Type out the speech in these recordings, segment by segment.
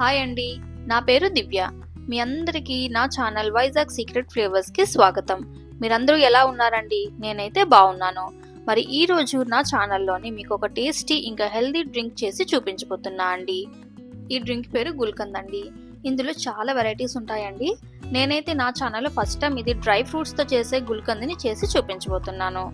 Hi అండి. నా పేరు దివ్య. మీ అందరికీ నా ఛానల్ వైజాగ్ సీక్రెట్ ఫ్లేవర్స్కి స్వాగతం. మీరందరూ ఎలా ఉన్నారండి? నేనైతే బాగున్నాను. మరి ఈ రోజు నా ఛానల్లోని మీకు ఒక టేస్టీ ఇంకా హెల్దీ డ్రింక్ చేసి చూపించబోతున్నా అండి. ఈ డ్రింక్ పేరు గుల్కంద్ అండి. ఇందులో చాలా వెరైటీస్ ఉంటాయండి. నేనైతే నా ఛానల్లో ఫస్ట్ టైం ఇది డ్రై ఫ్రూట్స్తో చేసే గుల్కంద్ని చేసి చూపించబోతున్నాను.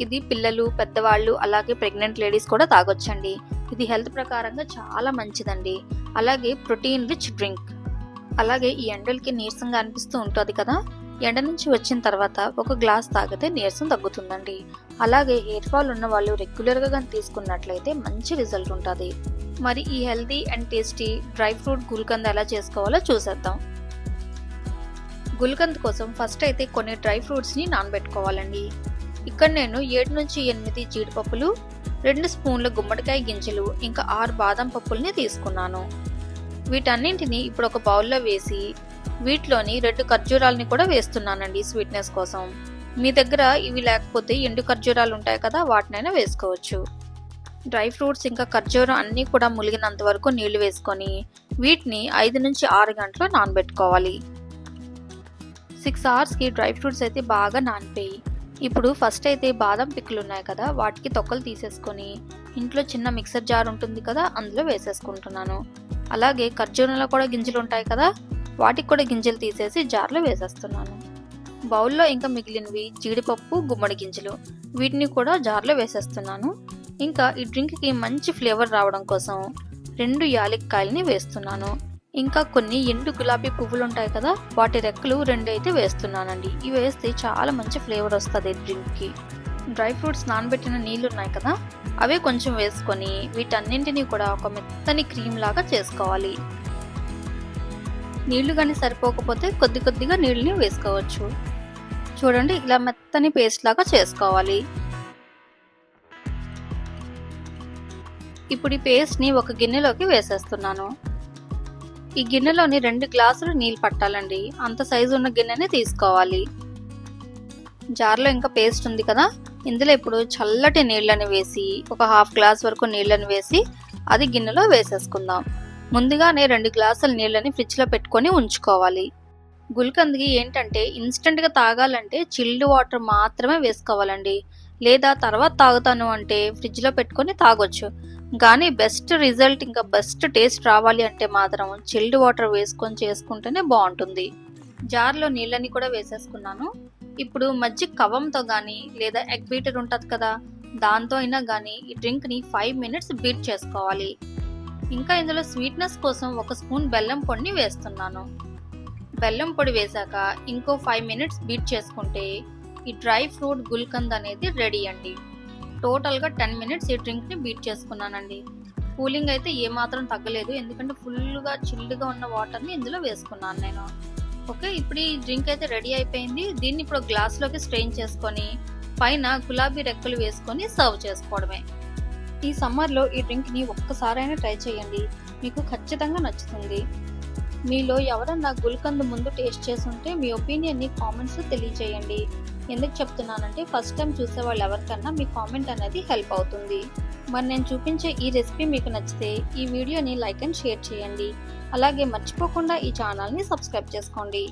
ఇది పిల్లలు పెద్దవాళ్ళు అలాగే ప్రెగ్నెంట్ లేడీస్ కూడా తాగొచ్చండి. ఇది హెల్త్ ప్రకారంగా చాలా మంచిదండి. అలాగే ప్రోటీన్ రిచ్ డ్రింక్ అలాగే ఈ ఎండలకి నీరసంగా అనిపిస్తూ ఉంటుంది కదా? ఎండ నుంచి వచ్చిన తర్వాత ఒక గ్లాస్ తాగితే నీరసం తగ్గుతుందండి. అలాగే హెయిర్ ఫాల్ ఉన్న వాళ్ళు రెగ్యులర్గా కానీ తీసుకున్నట్లయితే మంచి రిజల్ట్ ఉంటుంది. మరి ఈ healthy and tasty dry fruit gulkand ఎలా చేసుకోవాలో చూసేద్దాం. గుల్కంద్ కోసం ఫస్ట్ అయితే కొన్ని డ్రై ఫ్రూట్స్ని నానబెట్టుకోవాలండి. ఇక్కడ నేను ఏడు నుంచి ఎనిమిది జీడిపప్పులు రెండు స్పూన్ల గుమ్మడికాయ గింజలు ఇంకా ఆరు బాదం పప్పుల్ని తీసుకున్నాను. వీటన్నింటిని ఇప్పుడు ఒక బౌల్లో వేసి వీటిలోని రెండు ఖర్జూరాలని కూడా వేస్తున్నానండి స్వీట్నెస్ కోసం. మీ దగ్గర ఇవి లేకపోతే ఎండు ఖర్జూరాలు ఉంటాయి కదా వాటినైనా వేసుకోవచ్చు. డ్రై ఫ్రూట్స్ ఇంకా ఖర్జూరం అన్నీ కూడా ములిగినంత వరకు నీళ్ళు వేసుకొని వీటిని ఐదు నుంచి ఆరు గంటలు నానబెట్టుకోవాలి. సిక్స్ అవర్స్కి డ్రై ఫ్రూట్స్ అయితే బాగా నానిపోయి ఇప్పుడు ఫస్ట్ అయితే బాదం పిక్కులు ఉన్నాయి కదా వాటికి తొక్కలు తీసేసుకొని ఇంట్లో చిన్న మిక్సర్ జార్ ఉంటుంది కదా అందులో వేసేసుకుంటున్నాను. అలాగే ఖర్జూరంలో కూడా గింజలు ఉంటాయి కదా వాటికి కూడా గింజలు తీసేసి జార్లో వేసేస్తున్నాను. బౌల్లో ఇంకా మిగిలినవి జీడిపప్పు గుమ్మడి గింజలు వీటిని కూడా జార్లో వేసేస్తున్నాను. ఇంకా ఈ డ్రింక్కి మంచి ఫ్లేవర్ రావడం కోసం రెండు యాలక్కాయలని వేస్తున్నాను. ఇంకా కొన్ని ఎండు గులాబీ పువ్వులు ఉంటాయి కదా వాటి రెక్కలు రెండు అయితే వేస్తున్నానండి. ఇవి వేస్తే చాలా మంచి ఫ్లేవర్ వస్తుంది డ్రింక్కి. డ్రై ఫ్రూట్స్ నానబెట్టిన నీళ్ళు ఉన్నాయి కదా అవే కొంచెం వేసుకొని వీటన్నింటినీ కూడా ఒక మెత్తని క్రీమ్ లాగా చేసుకోవాలి. నీళ్ళు కానీ సరిపోకపోతే కొద్ది కొద్దిగా నీళ్ళని వేసుకోవచ్చు. చూడండి ఇలా మెత్తని పేస్ట్ లాగా చేసుకోవాలి. ఇప్పుడు ఈ పేస్ట్ని ఒక గిన్నెలోకి వేసేస్తున్నాను. ఈ గిన్నెలోని రెండు గ్లాసులు నీళ్ళు పట్టాలండి. అంత సైజు ఉన్న గిన్నెని తీసుకోవాలి. జార్లో ఇంకా పేస్ట్ ఉంది కదా. ఇందులో ఇప్పుడు చల్లటి నీళ్ళని వేసి ఒక హాఫ్ గ్లాస్ వరకు నీళ్ళని వేసి అది గిన్నెలో వేసేసుకుందాం. ముందుగానే రెండు గ్లాసుల నీళ్ళని ఫ్రిడ్జ్లో పెట్టుకొని ఉంచుకోవాలి. గుల్కందికి ఏంటంటే ఇన్స్టెంట్గా తాగాలంటే చిల్డ్ వాటర్ మాత్రమే వేసుకోవాలండి. లేదా తర్వాత తాగుతాను అంటే ఫ్రిడ్జ్లో పెట్టుకొని తాగొచ్చు. కానీ బెస్ట్ రిజల్ట్ ఇంకా బెస్ట్ టేస్ట్ రావాలి అంటే మాత్రం చిల్డ్ వాటర్ వేసుకొని చేసుకుంటేనే బాగుంటుంది. జార్లో నీళ్ళని కూడా వేసేసుకున్నాను. ఇప్పుడు మజ్జి కవంతో కానీ లేదా ఎగ్ బీటర్ ఉంటుంది కదా దాంతో అయినా కానీ ఈ డ్రింక్ని ఫైవ్ మినిట్స్ బీట్ చేసుకోవాలి. ఇంకా ఇందులో స్వీట్నెస్ కోసం ఒక స్పూన్ బెల్లం పొడిని వేస్తున్నాను. బెల్లం పొడి వేశాక ఇంకో ఫైవ్ మినిట్స్ బీట్ చేసుకుంటే ఈ డ్రై ఫ్రూట్ గుల్కంద్ అనేది రెడీ అండి. టోటల్గా టెన్ మినిట్స్ ఈ డ్రింక్ని బీట్ చేసుకున్నానండి. కూలింగ్ అయితే ఏమాత్రం తగ్గలేదు. ఎందుకంటే ఫుల్గా చిల్డ్గా ఉన్న వాటర్ని ఇందులో వేసుకున్నాను నేను. ఓకే ఇప్పుడు ఈ డ్రింక్ అయితే రెడీ అయిపోయింది. దీన్ని ఇప్పుడు గ్లాస్లోకి స్ట్రెయిన్ చేసుకొని పైన గులాబీ రెక్కలు వేసుకొని సర్వ్ చేసుకోవడమే. ఈ సమ్మర్లో ఈ డ్రింక్ని ఒక్కసారైనా ట్రై చేయండి. మీకు ఖచ్చితంగా నచ్చుతుంది. మీలో ఎవరన్నా గుల్కంద్ ముందు టేస్ట్ చేస్తుంటే మీ ఒపీనియన్ని కామెంట్స్ తెలియజేయండి. ఎందుకు చెప్తున్నానంటే ఫస్ట్ టైం చూసే వాళ్ళు ఎవరికన్నా మీ కామెంట్ అనేది హెల్ప్ అవుతుంది. మరి నేను చూపించే ఈ రెసిపీ మీకు నచ్చితే ఈ వీడియోని లైక్ అండ్ షేర్ చేయండి. అలాగే మర్చిపోకుండా ఈ ఛానల్ని సబ్స్క్రైబ్ చేసుకోండి.